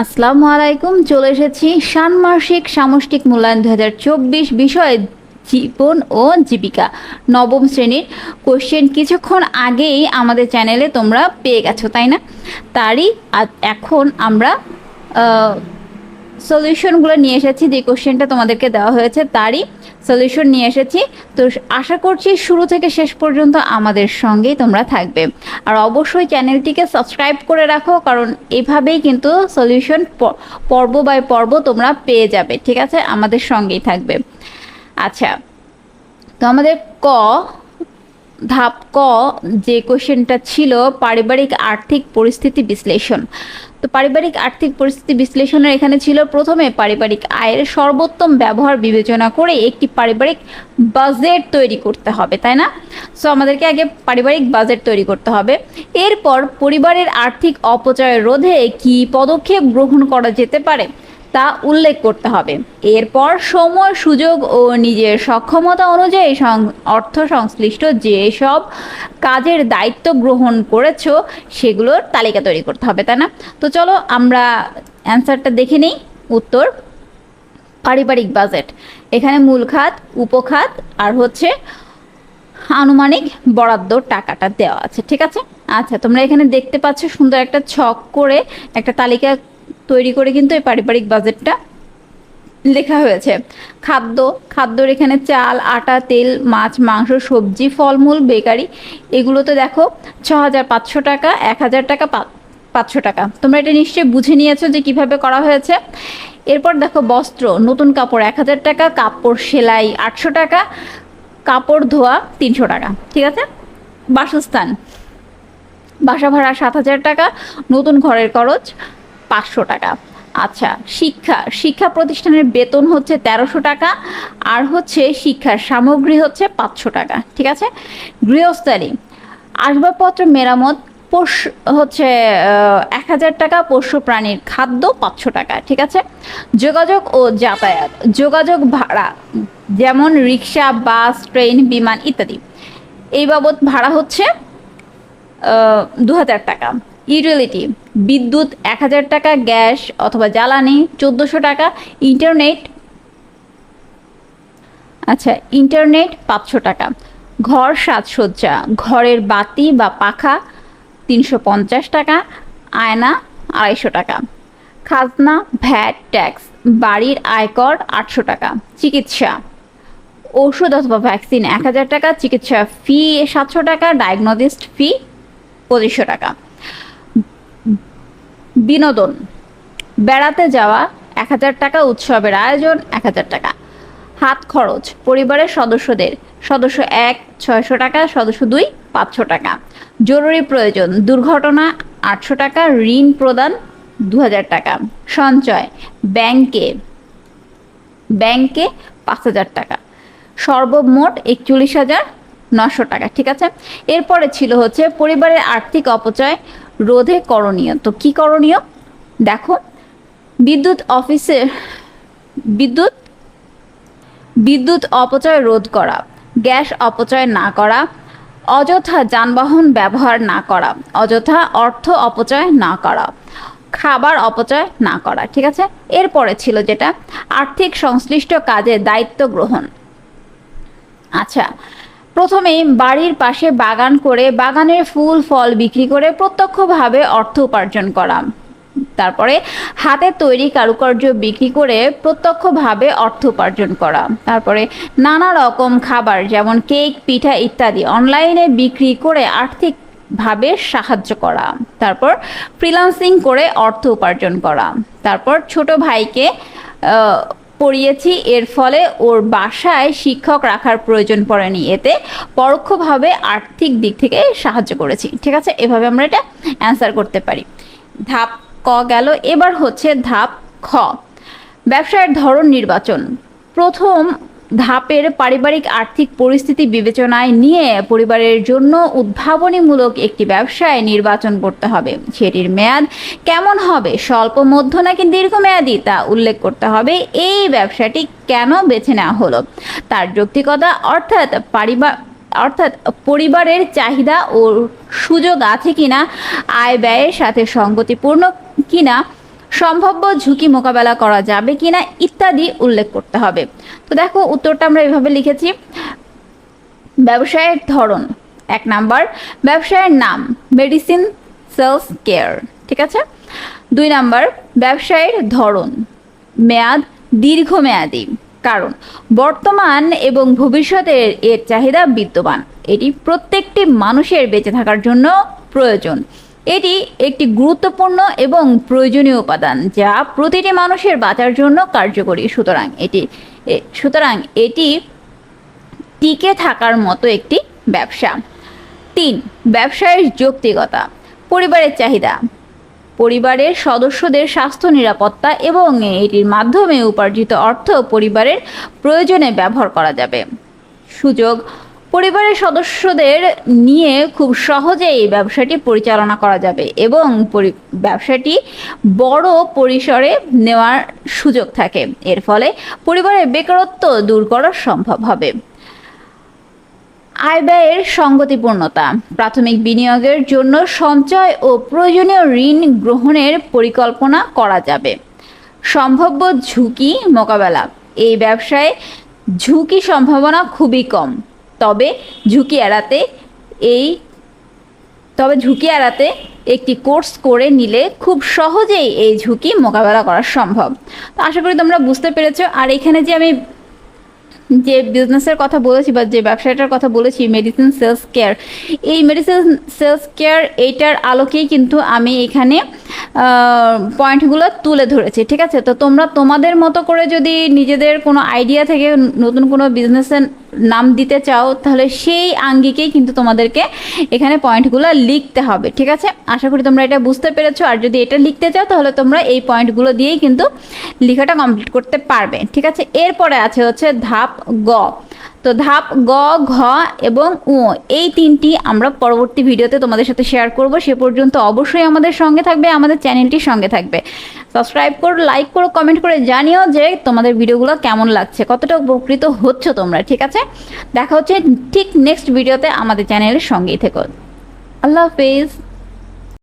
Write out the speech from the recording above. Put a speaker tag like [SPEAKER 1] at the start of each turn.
[SPEAKER 1] আসসালামু আলাইকুম, চলে এসেছি ষান্মাসিক সামষ্টিক মূল্যায়ন দু হাজার চব্বিশ বিষয়ে জীবন ও জীবিকা নবম শ্রেণির কোশ্চেন কিছুক্ষণ আগেই আমাদের চ্যানেলে তোমরা পেয়ে গেছো, তাই না? তারই এখন আমরা সলিউশনগুলো নিয়ে এসেছি, যে কোশ্চেনটা তোমাদেরকে দেওয়া হয়েছে তারই সলিউশন নিয়ে এসেছি। তো আশা করছি শুরু থেকে শেষ পর্যন্ত আমাদের সঙ্গেই তোমরা থাকবে। আর অবশ্যই চ্যানেলটিকে সাবস্ক্রাইব করে রাখো, কারণ এভাবেই কিন্তু সলিউশন পর্ব বাই পর্ব তোমরা পেয়ে যাবে, ঠিক আছে? আমাদের সঙ্গেই থাকবে। আচ্ছা তো আমাদের ক ধাপ ক যে কোশ্চেনটা ছিল, পারিবারিক আর্থিক পরিস্থিতি বিশ্লেষণ। তো পারিবারিক আর্থিক পরিস্থিতি বিশ্লেষণের এখানে ছিল, প্রথমে পারিবারিক আয়ের সর্বোত্তম ব্যবহার বিবেচনা করে একটি পারিবারিক বাজেট তৈরি করতে হবে, তাই না? সো আমাদেরকে আগে পারিবারিক বাজেট তৈরি করতে হবে। এরপর পরিবারের আর্থিক অপচয় রোধে কি পদক্ষেপ গ্রহণ করা যেতে পারে? তা উল্লেখ করতে হবে। এরপর সময়, সুযোগ ও নিজের সক্ষমতা অনুযায়ী অর্থ সংশ্লিষ্ট যেসব কাজের দায়িত্ব গ্রহণ করেছ, সেগুলোর তালিকা তৈরি করতে হবে, তাই না? তো চলো আমরা অ্যান্সারটা দেখে নিই। উত্তর, পারিবারিক বাজেট। এখানে মূল খাত, উপখাত আর হচ্ছে আনুমানিক বরাদ্দ টাকাটা দেওয়া আছে, ঠিক আছে? আচ্ছা তোমরা এখানে দেখতে পাচ্ছ সুন্দর একটা ছক করে একটা তালিকা তৈরি করে কিন্তু এই পারিবারিক বাজেটটা লেখা হয়েছে। খাদ্য, খাদ্যর এখানে চাল, আটা, তেল, মাছ, মাংস, সবজি, ফলমূল, বেকারি, এগুলোতে দেখো ছ হাজার পাঁচশো টাকা, এক হাজার টাকা পাঁচশো টাকা। তোমরা এটা নিশ্চয়ই বুঝে নিয়েছো যে কীভাবে করা হয়েছে। এরপর দেখো বস্ত্র, নতুন কাপড়, এক হাজার টাকা, কাপড় সেলাই, আটশো টাকা, কাপড় ধোয়া, তিনশো টাকা, ঠিক আছে? বাসস্থান, বাসা ভাড়া সাত হাজার টাকা, নতুন ঘরের খরচ পাঁচশো টাকা। আচ্ছা শিক্ষা। শিক্ষা প্রতিষ্ঠানের বেতন হচ্ছে তেরোশো টাকা, আর হচ্ছে শিক্ষার সামগ্রী হচ্ছে পাঁচশো টাকা, ঠিক আছে? গৃহস্থালী, আসবাবপত্র মেরামত, পোষ, হচ্ছে এক হাজার টাকা, পোষ্য প্রাণীর খাদ্য পাঁচশো টাকা, ঠিক আছে? যোগাযোগ ও যাতায়াত, যোগাযোগ ভাড়া, যেমন রিক্সা, বাস, ট্রেন, বিমান ইত্যাদি। এই বাবদ ভাড়া হচ্ছে দু হাজার টাকা। ইউটিলিটি, বিদ্যুৎ এক হাজার টাকা, গ্যাস অথবা জ্বালানি চোদ্দোশো টাকা, ইন্টারনেট আচ্ছা ইন্টারনেট পাঁচশো টাকা, ঘর সাজসজ্জা, ঘরের বাতি বা পাখা তিনশো পঞ্চাশ টাকা, আয়না আড়াইশো টাকা, খাজনা, ভ্যাট, ট্যাক্স, বাড়ির আয়কর আটশো টাকা, চিকিৎসা, ওষুধ অথবা ভ্যাকসিন এক হাজার টাকা, চিকিৎসা ফি সাতশো টাকা ডায়াগনোসিস্ট ফি পঁচিশশো টাকা। বিনোদন। বেড়াতে যাওয়া, এক হাজার টাকা উৎসবের আয়োজন, এক হাজার টাকা। হাত খরচ, পরিবারের সদস্যদের, সদস্য এক, ছয়শো টাকা, সদস্য দুই, পাঁচশো টাকা। জরুরি প্রয়োজন, দুর্ঘটনা, আটশো টাকা, ঋণ প্রদান দু হাজার টাকা। সঞ্চয়, ব্যাংকে ব্যাংকে পাঁচ হাজার টাকা। সর্বমোট একচল্লিশ হাজার নশো টাকা, ঠিক আছে? এরপরে ছিল হচ্ছে পরিবারের আর্থিক অপচয় রোধে করণীয়। তো কি করণীয়? দেখো, বিদ্যুৎ অফিসে, বিদ্যুৎ বিদ্যুৎ অপচয় রোধ করা, গ্যাস অপচয় না করা, অযথা যানবাহন ব্যবহার না করা, অযথা অর্থ অপচয় না করা, খাবার অপচয় না করা, ঠিক আছে? এরপরে ছিল যেটা, আর্থিক সংশ্লিষ্ট কাজে দায়িত্ব গ্রহণ। আচ্ছা প্রথমেই বাড়ির পাশে বাগান করে বাগানের ফুল, ফল বিক্রি করে প্রত্যক্ষভাবে অর্থ উপার্জন করা তারপরে হাতে তৈরি কারুকার্য বিক্রি করে প্রত্যক্ষভাবে অর্থ উপার্জন করা তারপরে নানা রকম খাবার যেমন কেক, পিঠা ইত্যাদি অনলাইনে বিক্রি করে আর্থিক ভাবে সাহায্য করা তারপর ফ্রিল্যান্সিং করে অর্থ উপার্জন করা তারপর ছোট ভাইকে পড়িয়েছি। এর ফলে ওর বাসায় শিক্ষক রাখার প্রয়োজন পড়েনি। এতে পরোক্ষভাবে আর্থিক দিক থেকে সাহায্য করেছি। ঠিক আছে? এভাবে আমরা এটা অ্যান্সার করতে পারি। ধাপ ক গেল। এবার হচ্ছে ধাপ খ। ব্যবসায়ের ধরন নির্বাচন। প্রথম ধাপের পারিবারিক আর্থিক পরিস্থিতি বিবেচনায় নিয়ে পরিবারের জন্য উদ্ভাবনীমূলক একটি ব্যবসায় নির্বাচন করতে হবে। সেটির মেয়াদ কেমন হবে? স্বল্প, মধ্য নাকি দীর্ঘমেয়াদী? তা উল্লেখ করতে হবে। এই ব্যবসাটি কেন বেছে নেওয়া হলো? তার যৌক্তিকতা অর্থাৎ পারিবার অর্থাৎ পরিবারের চাহিদা ও সুযোগ আছে কিনা, আয় ব্যয়ের সাথে সঙ্গতিপূর্ণ কিনা সম্ভাব্য ঝুঁকি মোকাবেলা করা যাবে কিনা ইত্যাদি উল্লেখ করতে হবে। তো দেখো, উত্তরটা আমরা এভাবে লিখেছি। ব্যবসায়ের ধরন, এক নাম্বার, ব্যবসায়ের নাম মেডিসিন সেলস কেয়ার ঠিক আছে? দুই নাম্বার, ব্যবসায়ের ধরন, মেয়াদ দীর্ঘমেয়াদী, কারণ বর্তমান এবং ভবিষ্যতের এর চাহিদা বিদ্যমান। এটি প্রত্যেকটি মানুষের বেঁচে থাকার জন্য প্রয়োজন। এটি একটি গুরুত্বপূর্ণ এবং প্রয়োজনীয় উপাদান যা প্রতিটি মানুষের বাঁচার জন্য কার্যকরী। সুতরাং এটি সুতরাং এটি টিকে থাকার মতো একটি ব্যবসা। তিন, ব্যবসায়ের যৌক্তিকতা, পরিবারের চাহিদা। পরিবারের সদস্যদের স্বাস্থ্য, নিরাপত্তা এবং এটির মাধ্যমে উপার্জিত অর্থ পরিবারের প্রয়োজনে ব্যবহার করা যাবে। সুযোগ পরিবারের সদস্যদের নিয়ে খুব সহজেই এই ব্যবসাটি পরিচালনা করা যাবে এবং ব্যবসাটি বড় পরিসরে নেওয়ার সুযোগ থাকে। এর ফলে পরিবারের বেকারত্ব দূর করা সম্ভব হবে। আয় ব্যয়ের সঙ্গতিপূর্ণতা, প্রাথমিক বিনিয়োগের জন্য সঞ্চয় ও প্রয়োজনীয় ঋণ গ্রহণের পরিকল্পনা করা যাবে। সম্ভাব্য ঝুঁকি মোকাবেলা, এই ব্যবসায় ঝুঁকি সম্ভাবনা খুবই কম। তবে ঝুঁকি এড়াতে এই তবে ঝুঁকি এড়াতে একটি কোর্স করে নিলে খুব সহজেই এই ঝুঁকি মোকাবেলা করা সম্ভব। তো আশা করি তোমরা বুঝতে পেরেছ। আর এখানে যে আমি যে বিজনেসের কথা বলেছি বা যে ব্যবসাটার কথা বলেছি মেডিসিন সেলস কেয়ার এই মেডিসিন সেলস কেয়ার এইটার আলোকেই কিন্তু আমি এখানে পয়েন্টগুলো তুলে ধরেছি, ঠিক আছে? তো তোমরা তোমাদের মতো করে যদি নিজেদের কোনো আইডিয়া থেকে নতুন কোনো বিজনেসের নাম দিতে চাও, তাহলে সেই আঙ্গিকেই কিন্তু তোমাদেরকে এখানে পয়েন্টগুলো লিখতে হবে, ঠিক আছে? আশা করি তোমরা এটা বুঝতে পেরেছ, আর যদি এটা লিখতে চাও, তাহলে তোমরা এই পয়েন্টগুলো দিয়েই কিন্তু লেখাটা কমপ্লিট করতে পারবে, ঠিক আছে? এরপরে আছে হচ্ছে ধাপ গ, তো ধাপ গ, ঘ এবং উ, এই তিনটি আমরা পরবর্তী ভিডিওতে তোমাদের সাথে শেয়ার করব, সে পর্যন্ত অবশ্যই আমাদের সঙ্গে থাকবে, আমাদের চ্যানেলটির সঙ্গে থাকবে। সাবস্ক্রাইব করো লাইক করো কমেন্ট করে জানিও যে তোমাদের ভিডিওগুলো কেমন লাগছে, কতটা উপকৃত হচ্ছ তোমরা, ঠিক আছে? দেখা হচ্ছে ঠিক নেক্সট ভিডিওতে আমাদের চ্যানেলের সঙ্গেই থেকো। আল্লাহ হাফেজ।